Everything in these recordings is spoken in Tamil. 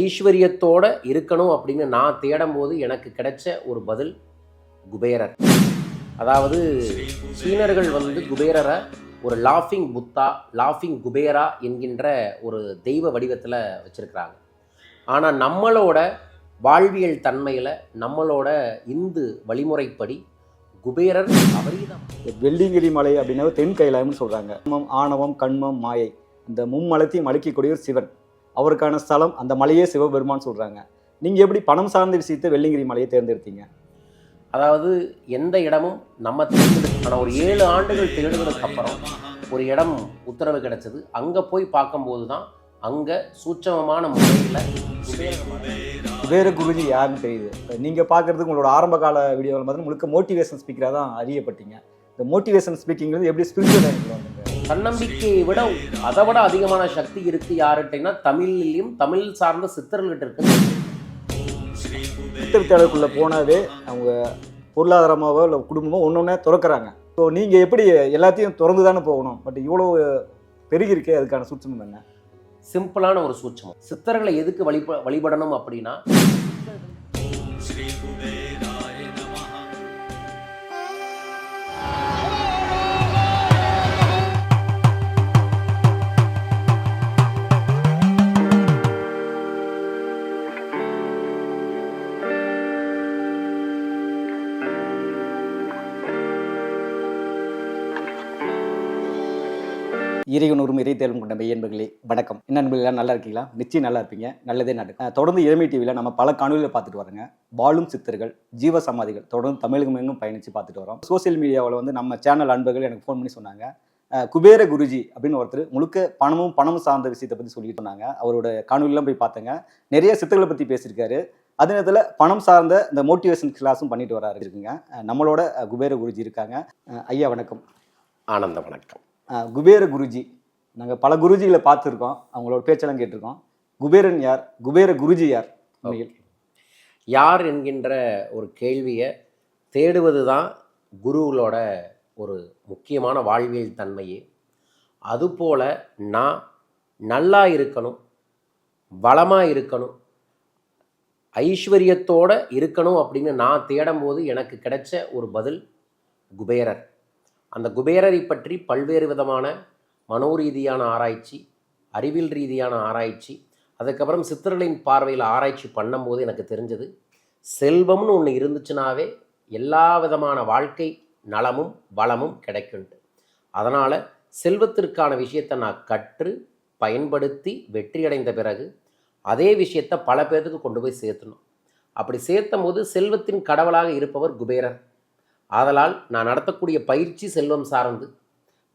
ஐஸ்வர்யத்தோட இருக்கணும் அப்படின்னு நான் தேடும் போது எனக்கு கிடைச்ச ஒரு பதில் குபேரர். அதாவது சீனர்கள் வந்து குபேரரை ஒரு லாஃபிங் புத்தா லாஃபிங் குபேரா என்கின்ற ஒரு தெய்வ வடிவத்தில் வச்சுருக்கிறாங்க. ஆனால் நம்மளோட வாழ்வியல் தன்மையில் நம்மளோட இந்து வழிமுறைப்படி குபேரர் அவரிதான். வெள்ளிங்கிரி மலை அப்படின்னா தென் கைலாயம்னு சொல்கிறாங்க ஆணவம் கண்மம் மாயை. இந்த மும்மலத்தையும் அழிக்கக்கூடியவர் சிவன். அவருக்கான ஸ்தலம் அந்த மலையே சிவபெருமான் சொல்றாங்க. நீங்க எப்படி பணம் சார்ந்த விஷயத்தை வெள்ளிங்கிரி மலையை தேர்ந்தெடுத்தீங்க? அதாவது எந்த இடமும் நம்ம ஆனால் ஒரு ஏழு ஆண்டுகள் தேடுனதுக்கு அப்புறம் ஒரு இடம் உத்தரவு கிடைச்சது. அங்கே போய் பார்க்கும்போது தான் அங்கே சூட்சமமான முறையில் குபேர குருஜி யாருன்னு தெரியுது. இப்ப நீங்க பார்க்கறதுக்கு உங்களோட ஆரம்ப கால வீடியோவில் பார்த்தீங்கன்னா முழுக்க மோட்டிவேஷன் ஸ்பீக்கராக தான் அறியப்பட்டீங்க. இந்த மோட்டிவேஷன் ஸ்பீக்கிங்கிறது எப்படி ஸ்பிரிச்சுவல் தன்னம்பிக்கையை விட அதை விட அதிகமான சக்தி இருக்கு யார்கிட்டனா தமிழ்லையும் தமிழ் சார்ந்த சித்தர்கள்கிட்ட இருக்கு. திட்டத்தாளருக்குள்ள போனாவே அவங்க பொருளாதாரமாவோ இல்லை குடும்பமோ ஒன்று ஒன்றே திறக்கிறாங்க. ஸோ நீங்கள் எப்படி எல்லாத்தையும் திறந்து தானே போகணும்? பட் இவ்வளோ பெருகி இருக்கே அதுக்கான சூட்சமம் என்ன? சிம்பிளான ஒரு சூட்சமம். சித்தர்களை எதுக்கு வழிப வழிபடணும் அப்படின்னா இறைவனூரும் இறை தேர்வும் கொண்ட மெய்யன்பர்களே வணக்கம். என்ன நல்லா இருக்கீங்களா? நிச்சயம் நல்லா இருப்பீங்க. நல்லதே நடக்கும். தொடர்ந்து இளமை டிவியில் நம்ம பல காணொலியில் பார்த்துட்டு வரோங்க. வாழும் சித்தர்கள் ஜீவ சமாதிகள் தொடர்ந்து தமிழகம் எங்கும் பயணித்து பார்த்துட்டு வரோம். சோஷியல் மீடியாவில் வந்து நம்ம சேனல் அன்பர்கள் எனக்கு ஃபோன் பண்ணி சொன்னாங்க. குபேர குருஜி அப்படின்னு ஒருத்தர் முழுக்க பணமும் பணம் சார்ந்த விஷயத்தை பற்றி சொல்லிட்டு இருந்தாங்க. அவரோட காணொலியெலாம் போய் பார்த்தேங்க. நிறைய சித்தர்களை பற்றி பேசியிருக்காரு. அதே நேரத்தில் பணம் சார்ந்த இந்த மோட்டிவேஷன் கிளாஸும் பண்ணிட்டு வராரு. இருக்குங்க. நம்மளோட குபேர குருஜி இருக்காங்க. ஐயா வணக்கம். ஆனந்த வணக்கம். குபேர குருஜி. நாங்கள் பல குருஜிகளை பார்த்துருக்கோம். அவங்களோட பேச்செல்லாம் கேட்டிருக்கோம். குபேரன் யார்? குபேர குருஜி யார்? உண்மையில். யார் என்கின்ற ஒரு கேள்வியை தேடுவது தான் குருங்களோட ஒரு முக்கியமான வாழ்வியல் தன்மையே. அதுபோல் நான் நல்லா இருக்கணும் வளமாக இருக்கணும் ஐஸ்வர்யத்தோடு இருக்கணும் அப்படின்னு நான் தேடும்போது எனக்கு கிடைச்ச ஒரு பதில் குபேரர். அந்த குபேரரை பற்றி பல்வேறு விதமான மனோரீதியான ஆராய்ச்சி அறிவியல் ரீதியான ஆராய்ச்சி அதுக்கப்புறம் சித்தர்களின் பார்வையில் ஆராய்ச்சி பண்ணும்போது எனக்கு தெரிஞ்சது செல்வம்னு ஒன்று இருந்துச்சுனாவே எல்லா விதமான வாழ்க்கை நலமும் வளமும் கிடைக்கும்ட்டு அதனால் செல்வத்திற்கான விஷயத்தை நான் கற்று பயன்படுத்தி வெற்றியடைந்த பிறகு அதே விஷயத்தை பல பேர்த்துக்கு கொண்டு போய் சேர்த்தணும். அப்படி சேர்த்தும் போது செல்வத்தின் கடவுளாக இருப்பவர் குபேரர். ஆதலால் நான் நடத்தக்கூடிய பயிற்சி செல்வம் சார்ந்து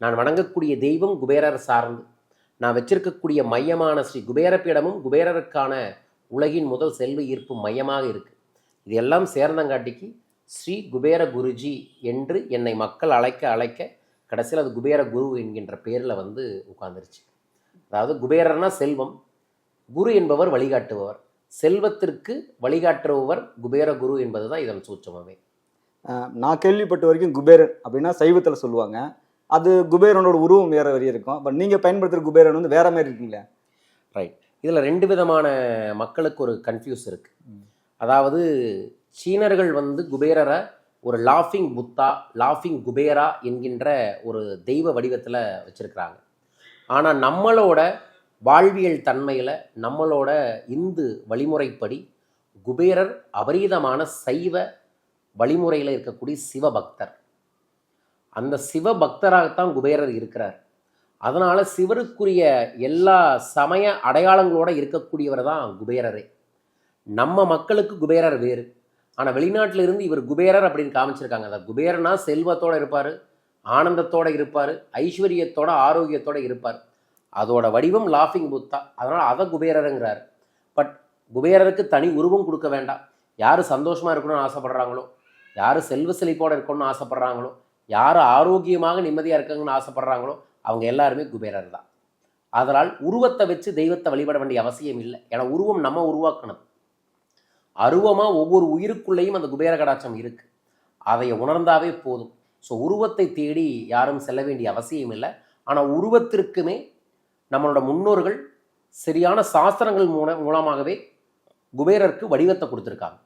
நான் வணங்கக்கூடிய தெய்வம் குபேரர் சார்ந்து நான் வச்சிருக்கக்கூடிய மையமான ஸ்ரீ குபேரப்பீடமும் குபேரருக்கான உலகின் முதல் செல்வ ஈர்ப்பு மையமாக இருக்குது இது எல்லாம் சேர்ந்தங்காட்டிக்கு ஸ்ரீ குபேர குருஜி என்று என்னை மக்கள் அழைக்க அழைக்க கடைசியில் அது குபேர குரு என்கின்ற பேரில் வந்து உட்காந்துருச்சு அதாவது குபேரர்னா செல்வம் குரு என்பவர் வழிகாட்டுபவர் செல்வத்திற்கு வழிகாட்டுபவர் குபேர குரு என்பது தான் இதன் சூட்சமே நான் கேள்விப்பட்ட வரைக்கும் குபேரன் அப்படின்னா சைவத்தில் சொல்லுவாங்க. அது குபேரனோட உருவம் வேற வரி இருக்கும். பட் நீங்கள் பயன்படுத்துகிற குபேரன் வந்து வேற மாதிரி இருக்குங்களே? ரைட் இதில் ரெண்டு விதமான மக்களுக்கு ஒரு கன்ஃபியூஸ் இருக்கு. அதாவது சீனர்கள் வந்து குபேரரை ஒரு லாஃபிங் புத்தா லாஃபிங் குபேரா என்கின்ற ஒரு தெய்வ வடிவத்தில் வச்சுருக்கிறாங்க. ஆனால் நம்மளோட வாழ்வியல் தன்மையில் நம்மளோட இந்து வழிமுறைப்படி குபேரர் அபரீதமான சைவ வழிமுறையில் இருக்கக்கூடிய சிவபக்தர். அந்த சிவபக்தராகத்தான் குபேரர் இருக்கிறார். அதனால் சிவருக்குரிய எல்லா சமய அடையாளங்களோட இருக்கக்கூடியவர் தான் குபேரரே. நம்ம மக்களுக்கு குபேரர் வேறு. ஆனால் வெளிநாட்டில் இருந்து இவர் குபேரர் அப்படின்னு காமிச்சிருக்காங்க. அந்த குபேரனா செல்வத்தோடு இருப்பார் ஆனந்தத்தோட இருப்பார் ஐஸ்வர்யத்தோட ஆரோக்கியத்தோடு இருப்பார். அதோட வடிவம் லாஃபிங் புத்தா அதனால் அதை குபேரருங்கிறார். பட் குபேரருக்கு தனி உருவம் கொடுக்க வேண்டாம். யார் சந்தோஷமாக இருக்கணும்னு ஆசைப்படுறாங்களோ யார் செல்வ செழிப்போடு இருக்கணும்னு ஆசைப்பட்றாங்களோ யார் ஆரோக்கியமாக நிம்மதியாக இருக்காங்கன்னு ஆசைப்பட்றாங்களோ அவங்க எல்லாருமே குபேரர் தான். அதனால் உருவத்தை வச்சு தெய்வத்தை வழிபட வேண்டிய அவசியம் இல்லை. ஏன்னா உருவம் நம்ம உருவாக்கணும். அருவமாக ஒவ்வொரு உயிருக்குள்ளேயும் அந்த குபேர கடாட்சம் இருக்குது அதை உணர்ந்தாவே போதும். ஸோ உருவத்தை தேடி யாரும் செல்ல வேண்டிய அவசியம் இல்லை. ஆனால் உருவத்திற்குமே நம்மளோட முன்னோர்கள் சரியான சாஸ்திரங்கள் மூல மூலமாகவே குபேரருக்கு வடிவத்தை கொடுத்துருக்காங்க.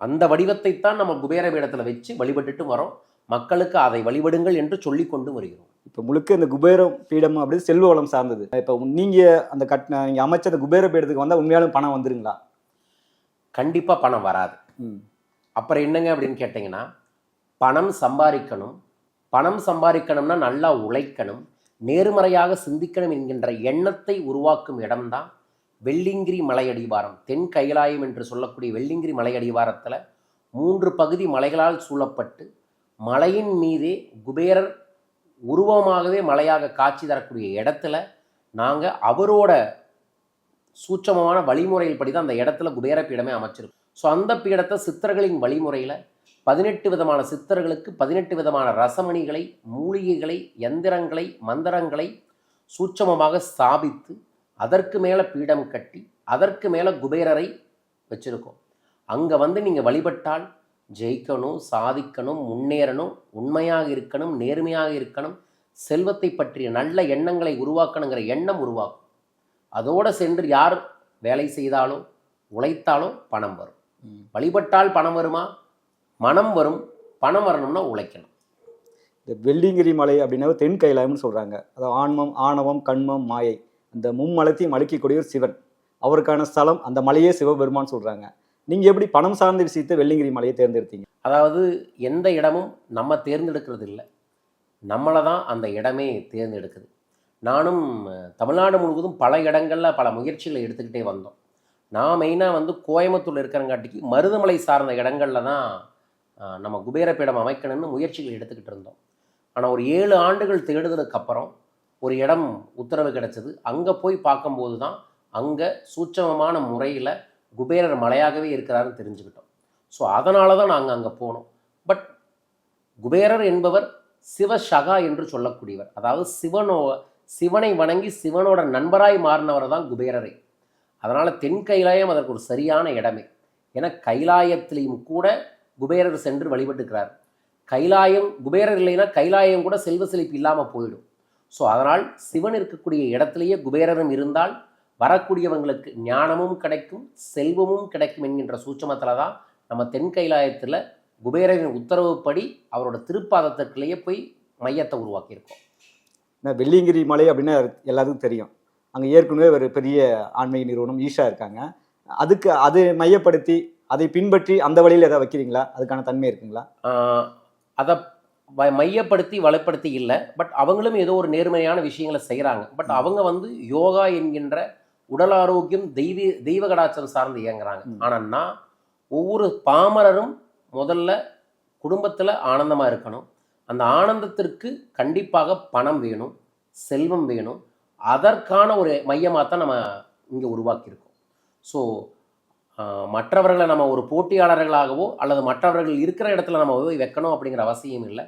அந்த வடிவத்தை தான் நம்ம குபேர பீடத்தில் வச்சு வழிபட்டுட்டு வரோம். மக்களுக்கு அதை வழிபடுங்கள் என்று சொல்லி கொண்டு வருகிறோம். இப்போ முழுக்க இந்த குபேரம் பீடம் அப்படி செல்வ வளம் சார்ந்தது. இப்போ நீங்க அந்த கட் நீங்க அமைச்ச அந்த குபேர பீடத்துக்கு வந்தா உண்மையாலும் பணம் வந்துருங்களா? கண்டிப்பாக பணம் வராது. ம். அப்புறம் என்னங்க அப்படின்னு கேட்டிங்கன்னா பணம் சம்பாதிக்கணும். பணம் சம்பாதிக்கணும்னா நல்லா உழைக்கணும். நேர்மறையாக சிந்திக்கணும் என்கின்ற எண்ணத்தை உருவாக்கும் இடம்தான் வெள்ளிங்கிரி மலையடிவாரம் தென் கைலாயம் என்று சொல்லக்கூடிய வெள்ளிங்கிரி மலையடிவாரத்தில் மூன்று பகுதி மலைகளால் சூழப்பட்டு மலையின் மீதே குபேரர் உருவமாகவே மலையாக காட்சி தரக்கூடிய இடத்துல நாங்கள் அவரோட சூட்சமமான வழிமுறையில் படி தான் அந்த இடத்துல குபேர பீடமே அமைச்சிருக்கோம். ஸோ அந்த பீடத்தை சித்தர்களின் வழிமுறையில் பதினெட்டு விதமான சித்தர்களுக்கு பதினெட்டு விதமான ரசமணிகளை மூலிகைகளை எந்திரங்களை மந்திரங்களை சூட்சமமாக ஸ்தாபித்து அதற்கு மேலே பீடம் கட்டி அதற்கு மேலே குபேரரை வச்சிருக்கோம். அங்கே வந்து நீங்கள் வழிபட்டால் ஜெயிக்கணும் சாதிக்கணும் முன்னேறணும் உண்மையாக இருக்கணும் நேர்மையாக இருக்கணும் செல்வத்தை பற்றிய நல்ல எண்ணங்களை உருவாக்கணுங்கிற எண்ணம் உருவாக்கும் அதோடு சென்று யார் வேலை செய்தாலோ உழைத்தாலோ பணம் வரும். வழிபட்டால் பணம் வருமா? மனம் வரும். பணம் வரணும்னா உழைக்கணும். இந்த வெள்ளிங்கிரி மலை அப்படின்னா தென் கைலாயம்னு சொல்றாங்க. அதாவது ஆன்மம் ஆணவம் கண்மம் மாயை. அந்த மும்மலத்தையும் அழுக்கக்கூடியவர் சிவன். அவருக்கான ஸ்தலம் அந்த மலையே சிவபெருமான்னு சொல்கிறாங்க நீங்கள் எப்படி பணம் சார்ந்த விஷயத்தை வெள்ளிங்கிரி மலையை தேர்ந்தெடுத்தீங்க? அதாவது எந்த இடமும் நம்ம தேர்ந்தெடுக்கிறது இல்லை நம்மளை தான் அந்த இடமே தேர்ந்தெடுக்குது. நானும் தமிழ்நாடு முழுவதும் பல இடங்களில் பல முயற்சிகளை எடுத்துக்கிட்டே வந்தோம். நான் மெயினாக வந்து கோயம்புத்தூர் இருக்கிறங்காட்டிக்கு மருதமலை சார்ந்த இடங்களில் தான் நம்ம குபேரப்பீடம் அமைக்கணும்னு முயற்சிகள் எடுத்துக்கிட்டு இருந்தோம். ஆனால் ஒரு ஏழு ஆண்டுகள் தேடுதலுக்கு அப்புறம் ஒரு இடம் உத்தரவு கிடைச்சது. அங்கே போய் பார்க்கும்போது தான் அங்கே சூட்சமமான முறையில் குபேரர் மலையாகவே இருக்கிறாருன்னு தெரிஞ்சுக்கிட்டோம். ஸோ அதனால தான் நாங்கள் அங்கே போனோம். பட் குபேரர் என்பவர் சிவசகா என்று சொல்லக்கூடியவர். அதாவது சிவனோ சிவனை வணங்கி சிவனோட நண்பராய் மாறினவர் தான் குபேரரை. அதனால் தென் கைலாயம் அதற்கு ஒரு சரியான இடமே. ஏன்னா கைலாயத்திலையும் கூட குபேரர் சென்று வழிபட்டுக்கிறார். கைலாயம் குபேரர் இல்லைன்னா கைலாயம் கூட செல்வ செழிப்பு இல்லாமல் போயிடும். ஸோ அதனால் சிவன் இருக்கக்கூடிய இடத்திலேயே குபேரரும் இருந்தால் வரக்கூடியவங்களுக்கு ஞானமும் கிடைக்கும் செல்வமும் கிடைக்கும் என்கின்ற சூட்சமத்தில் தான் நம்ம தென் கைலாயத்தில் குபேரரின் உத்தரவுப்படி அவரோட திருப்பாதத்திற்குள்ளேயே போய் மையத்தை உருவாக்கியிருக்கோம். ஏன்னா வெள்ளிங்கிரி மலை அப்படின்னா எல்லாத்துக்கும் தெரியும். அங்கே ஏற்கனவே ஒரு பெரிய ஆன்மீக நிறுவனம் ஈஷா இருக்காங்க. அதுக்கு அதை மையப்படுத்தி அதை பின்பற்றி அந்த வழியில் எதாவது வைக்கிறீங்களா? அதுக்கான தன்மை இருக்குங்களா? அதை மையப்படுத்தி வலுப்படுத்தி இல்லை. பட் அவங்களும் ஏதோ ஒரு நேர்மையான விஷயங்களை செய்கிறாங்க பட் அவங்க வந்து யோகா என்கின்ற உடல் ஆரோக்கியம் தெய்வ தெய்வ கடாச்சரம் சார்ந்து இயங்குறாங்க. ஆனால் நான் ஒவ்வொரு பாமரரும் முதல்ல குடும்பத்தில் ஆனந்தமாக இருக்கணும். அந்த ஆனந்தத்திற்கு கண்டிப்பாக பணம் வேணும் செல்வம் வேணும். அதற்கான ஒரு மையமாக தான் நம்ம இங்கே உருவாக்கியிருக்கோம். ஸோ மற்றவர்களை நம்ம ஒரு போட்டியாளர்களாகவோ அல்லது மற்றவர்கள் இருக்கிற இடத்துல நம்ம போய் வைக்கணும் அப்படிங்கிற அவசியம் இல்லை.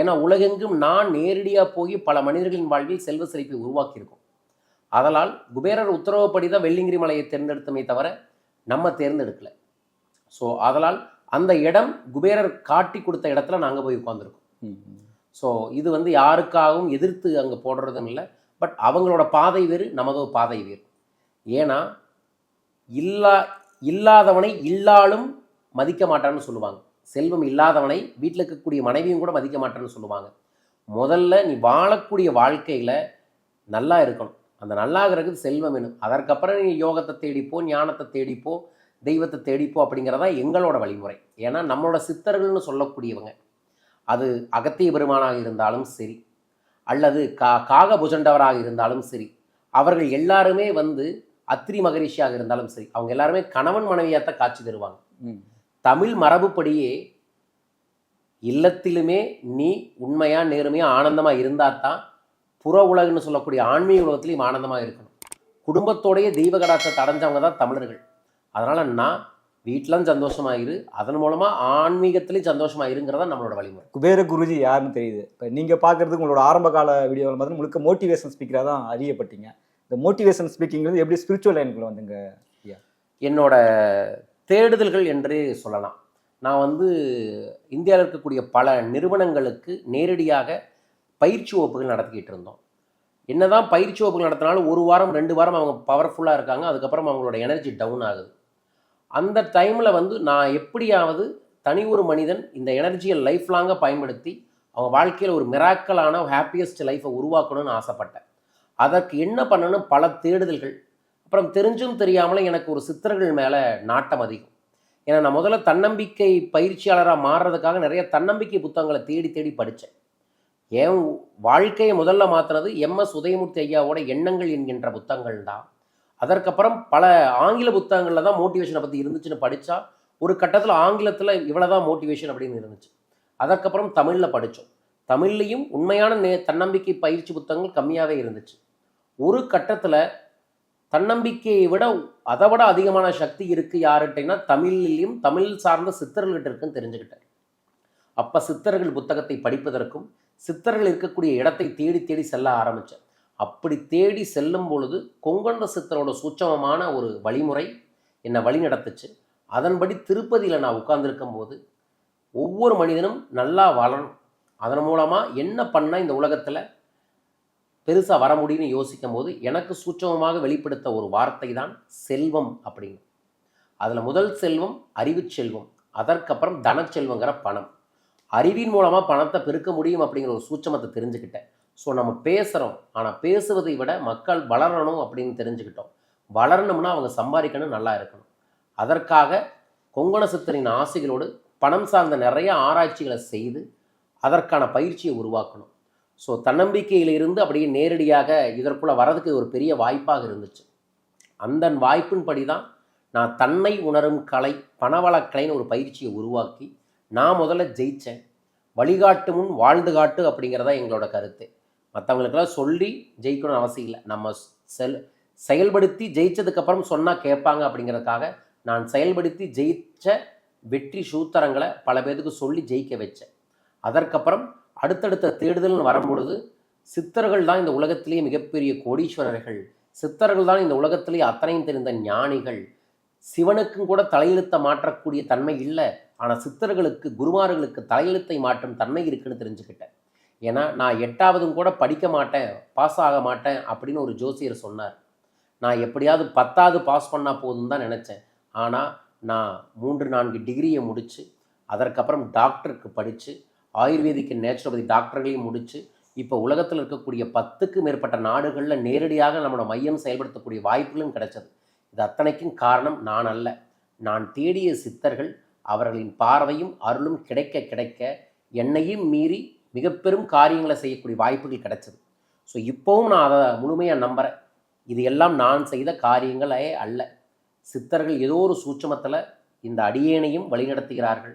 ஏன்னா உலகெங்கும் நான் நேரடியாக போய் பல மனிதர்களின் வாழ்வில் செல்வ செழிப்பை உருவாக்கியிருக்கோம். அதனால் குபேரர் உத்தரவுப்படி தான் வெள்ளிங்கிரி மலையை தேர்ந்தெடுத்தமே தவிர நம்ம தேர்ந்தெடுக்கல. ஸோ அதனால் அந்த இடம் குபேரர் காட்டி கொடுத்த இடத்துல நாங்கள் போய் உட்காந்துருக்கோம் ஸோ இது வந்து யாருக்காகவும் எதிர்த்து அங்கே போடுறதும் இல்லை. பட் அவங்களோட பாதை வேறு நமது பாதை வேறு. ஏன்னா இல்லா இல்லாதவனை இல்லாலும் மதிக்க மாட்டான்னு சொல்லுவாங்க. செல்வம் இல்லாதவனை வீட்டில் இருக்கக்கூடிய மனைவியும் கூட மதிக்க மாட்டேன்னு சொல்லுவாங்க. முதல்ல நீ வாழக்கூடிய வாழ்க்கையில் நல்லா இருக்கணும். அந்த நல்லாகிறதுக்கு செல்வம் வேணும். அதற்கப்புறம் நீ யோகத்தை தேடிப்போ ஞானத்தை தேடிப்போ தெய்வத்தை தேடிப்போ அப்படிங்கிறதா எங்களோட வழிமுறை. ஏன்னா நம்மளோட சித்தர்கள்னு சொல்லக்கூடியவங்க. அது அகத்திய பெருமானாக இருந்தாலும் சரி அல்லது கா காக புஜண்டவராக இருந்தாலும் சரி அவர்கள் எல்லாருமே வந்து அத்திரி மகரிஷியாக இருந்தாலும் சரி அவங்க எல்லாருமே கணவன் மனைவியாகத்தான் காட்சி தருவாங்க. ம். தமிழ் மரபுப்படியே இல்லத்திலுமே நீ உண்மையா நேர்மையா ஆனந்தமா இருந்தா தான் புற உலகுன்னு சொல்லக்கூடிய ஆன்மீக உலகத்திலையும் ஆனந்தமா இருக்கணும். குடும்பத்தோடைய தெய்வ கடாச்சத்தை அடைஞ்சவங்க தான் தமிழர்கள். அதனால நான் வீட்டிலும் சந்தோஷமா இரு அதன் மூலமா ஆன்மீகத்திலையும் சந்தோஷமா இருங்கிறதா நம்மளோட வழிமுறை. குபேர குருஜி யாருன்னு தெரியுது. இப்போ நீங்கள் பார்க்குறதுக்கு உங்களோட ஆரம்ப கால வீடியோவில் பார்த்தீங்கன்னா முழுக்க மோட்டிவேஷன் ஸ்பீக்கராக தான் அறியப்பட்டீங்க. இந்த மோட்டிவேஷன் ஸ்பீக்கிங் வந்து எப்படி ஸ்பிரிச்சுவல் லைனுக்குள்ள வந்துங்க என்னோட தேடுதல்கள் என்றே சொல்லலாம். நான் வந்து இந்தியாவில் இருக்கக்கூடிய பல நிறுவனங்களுக்கு நேரடியாக பயிற்சி வகுப்புகள் நடத்திக்கிட்டு இருந்தோம். என்னதான் பயிற்சி வகுப்புகள் நடத்தினாலும் ஒரு வாரம் ரெண்டு வாரம் அவங்க பவர்ஃபுல்லாக இருக்காங்க. அதுக்கப்புறம் அவங்களோட எனர்ஜி டவுன் ஆகுது. அந்த டைமில் வந்து நான் எப்படியாவது தனி ஒரு மனிதன் இந்த எனர்ஜியை லைஃப் லாங்காக பயன்படுத்தி அவங்க வாழ்க்கையில் ஒரு மிராக்கலான ஹாப்பியஸ்ட் லைஃப்பை உருவாக்கணும்னு ஆசைப்பட்டேன். அதற்கு என்ன பண்ணணும்? பல தேடுதல்கள். அப்புறம் தெரிஞ்சும் தெரியாமலும் எனக்கு ஒரு சித்தர்கள் மேலே நாட்டம் அதிகம். ஏன்னா நான் முதல்ல தன்னம்பிக்கை பயிற்சியாளராக மாறுறதுக்காக நிறைய தன்னம்பிக்கை புத்தகங்களை தேடி தேடி படித்தேன் என் வாழ்க்கையை முதல்ல மாற்றினது எம்எஸ் உதயமூர்த்தி ஐயாவோட எண்ணங்கள் என்கின்ற புத்தகங்கள் தான். அதற்கப்புறம் பல ஆங்கில புத்தகங்களில் தான் மோட்டிவேஷனை பற்றி இருந்துச்சுன்னு படித்தா ஒரு கட்டத்தில் ஆங்கிலத்தில் இவ்வளோ தான் மோட்டிவேஷன் அப்படின்னு இருந்துச்சு. அதற்கப்புறம் தமிழில் படித்தோம் தமிழ்லையும் உண்மையான நே தன்னம்பிக்கை பயிற்சி புத்தகங்கள் கம்மியாகவே இருந்துச்சு. ஒரு கட்டத்தில் தன்னம்பிக்கையை விட அதை விட அதிகமான சக்தி இருக்குது யாருகிட்டேன்னா தமிழ்லையும் தமிழ் சார்ந்த சித்தர்கள்கிட்ட இருக்குன்னு தெரிஞ்சுக்கிட்டேன். அப்போ சித்தர்கள் புத்தகத்தை படிப்பதற்கும் சித்தர்கள் இருக்கக்கூடிய இடத்தை தேடி தேடி செல்ல ஆரம்பித்தேன் அப்படி தேடி செல்லும் பொழுது கொங்கண்ட சித்தரோட சூட்சமமான ஒரு வழிமுறை என்னை வழி நடத்துச்சு அதன்படி திருப்பதியில் நான் உட்கார்ந்துருக்கும் போது ஒவ்வொரு மனிதனும் நல்லா வளரணும் அதன் மூலமாக என்ன பண்ணால் இந்த உலகத்தில் பெருசாக வர முடியும்னு யோசிக்கும் போது எனக்கு சூட்சமமாக வெளிப்படுத்த ஒரு வார்த்தை தான் செல்வம் அப்படின்னு அதில் முதல் செல்வம் அறிவு செல்வம் அதற்கப்புறம் தனச்செல்வங்கிற பணம். அறிவின் மூலமாக பணத்தை பெருக்க முடியும் அப்படிங்கிற ஒரு சூட்சமத்தை தெரிஞ்சுக்கிட்டேன். ஸோ நம்ம பேசுகிறோம் ஆனால் பேசுவதை விட மக்கள் வளரணும் அப்படின்னு தெரிஞ்சுக்கிட்டோம். வளரணும்னா அவங்க சம்பாதிக்கணும் நல்லா இருக்கணும். அதற்காக கொங்கண சித்தரின் ஆசைகளோடு பணம் சார்ந்த நிறைய ஆராய்ச்சிகளை செய்து அதற்கான பயிற்சியை உருவாக்கணும். ஸோ தன்னம்பிக்கையிலிருந்து அப்படியே நேரடியாக இதற்குள்ளே வரதுக்கு ஒரு பெரிய வாய்ப்பாக இருந்துச்சு. அந்த வாய்ப்பின்படி தான் நான் தன்னை உணரும் கலை பணவளக்கலைன்னு ஒரு பயிற்சியை உருவாக்கி நான் முதல்ல ஜெயித்தேன் வழிகாட்டு முன் வாழ்ந்து காட்டு அப்படிங்கிறதா எங்களோட கருத்து. மற்றவங்களுக்கெல்லாம் சொல்லி ஜெயிக்கணும்னு அவசியம் இல்லை. நம்ம செல் செயல்படுத்தி ஜெயிச்சதுக்கப்புறம் சொன்னால் கேட்பாங்க அப்படிங்கிறதுக்காக நான் செயல்படுத்தி ஜெயித்த வெற்றி சூத்திரங்களை பல பேர்த்துக்கு சொல்லி ஜெயிக்க வச்சேன். அதற்கப்புறம் அடுத்தடுத்த தேடுதல்னு வரும்பொழுது சித்தர்கள் தான் இந்த உலகத்திலேயே மிகப்பெரிய கோடீஸ்வரர்கள். சித்தர்கள் தான் இந்த உலகத்திலேயே அத்தனையும் தெரிந்த ஞானிகள். சிவனுக்கும் கூட தலையெழுத்தை மாற்றக்கூடிய தன்மை இல்லை. ஆனால் சித்தர்களுக்கு குருமார்களுக்கு தலையெழுத்தை மாற்றும் தன்மை இருக்குன்னு தெரிஞ்சுக்கிட்டேன். ஏன்னா நான் எட்டாவதும் கூட படிக்க மாட்டேன் பாஸ் ஆக மாட்டேன் அப்படின்னு ஒரு ஜோசியர் சொன்னார். நான் எப்படியாவது பத்தாவது பாஸ் பண்ணால் போதும் தான் நினச்சேன். ஆனால் நான் மூன்று நான்கு டிகிரியை முடித்து அதற்கப்புறம் டாக்டருக்கு படித்து ஆயுர்வேதிக் நேச்சுரோபதி டாக்டர்களையும் முடித்து இப்போ உலகத்தில் இருக்கக்கூடிய பத்துக்கு மேற்பட்ட நாடுகளில் நேரடியாக நம்மளோட மையம் செயல்படுத்தக்கூடிய வாய்ப்புகளும் கிடைச்சது. இது அத்தனைக்கும் காரணம் நான் அல்ல. நான் தேடிய சித்தர்கள் அவர்களின் பார்வையும் அருளும் கிடைக்க கிடைக்க என்னையும் மீறி மிக பெரும் காரியங்களை செய்யக்கூடிய வாய்ப்புகள் கிடைச்சது. ஸோ இப்போவும் நான் அதை முழுமையாக நம்புகிறேன் இது எல்லாம் நான் செய்த காரியங்களே அல்ல. சித்தர்கள் ஏதோ ஒரு சூட்சமத்தில் இந்த அடியேனையும் வழிநடத்துகிறார்கள்.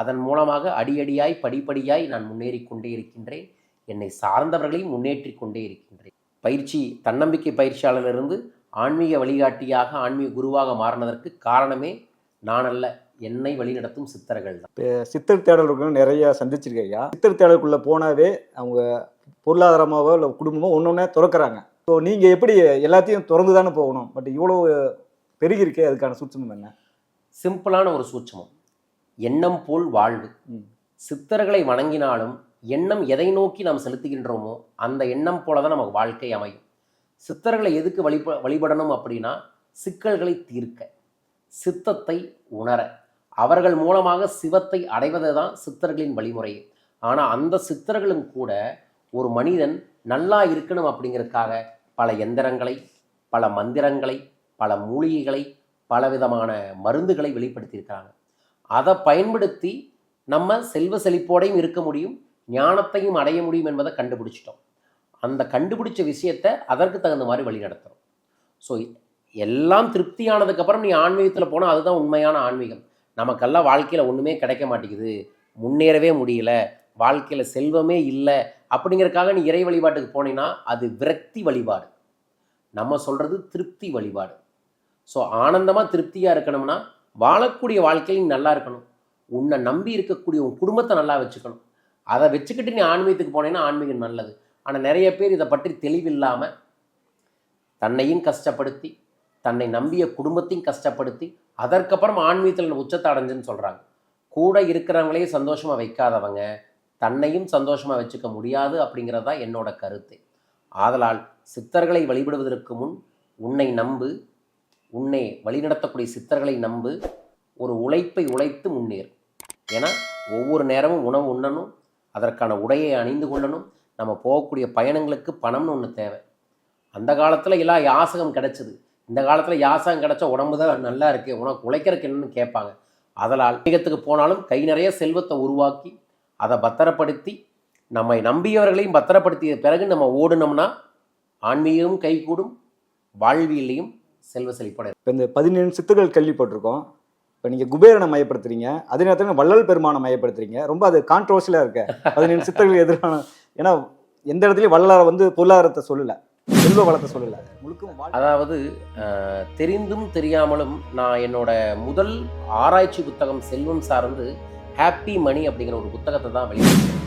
அதன் மூலமாக அடியடியாய் படிப்படியாய் நான் முன்னேறி கொண்டே இருக்கின்றேன். என்னை சார்ந்தவர்களையும் முன்னேற்றி கொண்டே இருக்கின்றேன். பயிற்சி தன்னம்பிக்கை பயிற்சியாளரிலிருந்து ஆன்மீக வழிகாட்டியாக ஆன்மீக குருவாக மாறினதற்கு காரணமே நான் அல்ல என்னை வழிநடத்தும் சித்தர்கள் தான். சித்தர் தேடல்கள் நிறைய சந்திச்சிருக்கேன் ஐயா. சித்தர் தேடலுக்குள்ளே போனாவே அவங்க பொருளாதாரமாவோ இல்லை குடும்பமோ ஒன்று ஒன்றே திறக்கிறாங்க. ஸோ நீங்கள் எப்படி எல்லாத்தையும் திறந்து தானே போகணும்? பட் இவ்வளோ பெருகி இருக்கே அதுக்கான சூட்சமம் என்ன? சிம்பிளான ஒரு சூட்சமம். எண்ணம் போல் வாழ்வு. சித்தர்களை வணங்கினாலும் எண்ணம் எதை நோக்கி நாம் செலுத்துகின்றோமோ அந்த எண்ணம் போல தான் நமக்கு வாழ்க்கை அமையும். சித்தர்களை எதுக்கு வழிப வழிபடணும் அப்படின்னா சிக்கல்களை தீர்க்க சித்தத்தை உணர. அவர்கள் மூலமாக சிவத்தை அடைவது தான் சித்தர்களின் வழிமுறை ஆனால் அந்த சித்தர்களும் கூட ஒரு மனிதன் நல்லா இருக்கணும் அப்படிங்கிறதுக்காக பல எந்திரங்களை பல மந்திரங்களை பல மூலிகைகளை பலவிதமான மருந்துகளை வெளிப்படுத்தியிருக்காங்க அதை பயன்படுத்தி நம்ம செல்வ செழிப்போடையும் இருக்க முடியும் ஞானத்தையும் அடைய முடியும் என்பதை கண்டுபிடிச்சிட்டோம். அந்த கண்டுபிடிச்ச விஷயத்தை அதற்கு தகுந்த மாதிரி வழி நடத்துகிறோம் ஸோ எல்லாம் திருப்தியானதுக்கப்புறம் நீ ஆன்மீகத்தில் போனால் அதுதான் உண்மையான ஆன்மீகம். நமக்கெல்லாம் வாழ்க்கையில் ஒன்றுமே கிடைக்க மாட்டேங்குது. முன்னேறவே முடியல. வாழ்க்கையில் செல்வமே இல்லை. அப்படிங்கிறக்காக நீ இறை வழிபாட்டுக்கு போனீங்கன்னா அது விரக்தி வழிபாடு. நம்ம சொல்கிறது திருப்தி வழிபாடு. ஸோ ஆனந்தமாக திருப்தியாக இருக்கணும்னா வாழக்கூடிய வாழ்க்கையில் நீ நல்லா இருக்கணும். உன்னை நம்பி இருக்கக்கூடிய உன் குடும்பத்தை நல்லா வச்சுக்கணும். அதை வச்சுக்கிட்டு நீ ஆன்மீகத்துக்கு போனேன்னா ஆன்மீகம் நல்லது. ஆனால் நிறைய பேர் இதை பற்றி தெளிவில்லாமல் தன்னையும் கஷ்டப்படுத்தி தன்னை நம்பிய குடும்பத்தையும் கஷ்டப்படுத்தி அதற்கப்புறம் ஆன்மீகத்தில் உச்சத்தை அடைஞ்சுன்னு சொல்கிறாங்க கூட இருக்கிறவங்களே சந்தோஷமாக வைக்காதவங்க தன்னையும் சந்தோஷமாக வச்சுக்க முடியாது அப்படிங்கிறது தான் என்னோட கருத்து. ஆதலால் சித்தர்களை வழிபடுவதற்கு முன் உன்னை நம்பு உன்னை வழிநடத்தக்கூடிய சித்தர்களை நம்பு. ஒரு உழைப்பை உழைத்து முன்னேறு. ஏன்னா ஒவ்வொரு நேரமும் உணவு உண்ணணும் அதற்கான உடையை அணிந்து கொள்ளணும் நம்ம போகக்கூடிய பயணங்களுக்கு பணம்னு ஒன்று தேவை. அந்த காலத்தில் எல்லாம் யாசகம் கிடச்சிது. இந்த காலத்தில் யாசகம் கிடைச்சா உடம்பு தான் நல்லா இருக்குது உனக்கு உழைக்கிறதுக்கு என்னன்னு கேட்பாங்க. அதனால் ஆன்மீகத்துக்கு போனாலும் கை நிறைய செல்வத்தை உருவாக்கி அதை பத்திரப்படுத்தி நம்மை நம்பியவர்களையும் பத்திரப்படுத்திய பிறகு நம்ம ஓடினோம்னா ஆன்மீகமும் கைகூடும் வாழ்வியலையும் செல்வ செழிப்படை இப்போ இந்த பதினேழு சித்தர்கள் கேள்விப்பட்டிருக்கோம் இப்போ நீங்கள் குபேரனை மையப்படுத்துறீங்க. அதே நேரத்தில் வள்ளல் பெருமானை மையப்படுத்துறீங்க. ரொம்ப அது கான்ட்ரவர்ஷியலாக இருக்க. பதினேழு சித்தர்கள் எதிரான ஏன்னா எந்த இடத்துலையும் வள்ளலாரை வந்து பொருளாதாரத்தை சொல்லலை. செல்வ வளத்தை சொல்லலை. முழுக்க அதாவது தெரிந்தும் தெரியாமலும் நான் என்னோட முதல் ஆராய்ச்சி புத்தகம் செல்வம் சார்ந்து ஹாப்பி மணி அப்படிங்கிற ஒரு புத்தகத்தை தான் வெளியிட்டேன்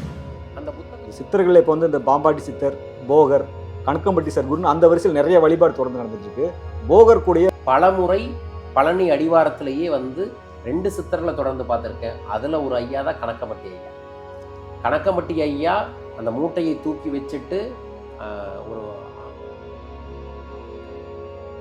அந்த புத்தகம் சித்தர்கள் இப்போ வந்து இந்த பாம்பாட்டி சித்தர் போகர் கணக்கம்பட்டி சர்க்குருன்னு அந்த வரிசையில் நிறைய வழிபாடு தொடர்ந்து நடந்துட்டு போகர் கூடிய பலமுறை பழனி அடிவாரத்திலேயே வந்து ரெண்டு சித்தர்களை தொடர்ந்து பார்த்துருக்கேன். அதில் ஒரு ஐயா தான் கணக்கம்பட்டி ஐயா. கணக்கம்பட்டி ஐயா அந்த மூட்டையை தூக்கி வச்சுட்டு ஒரு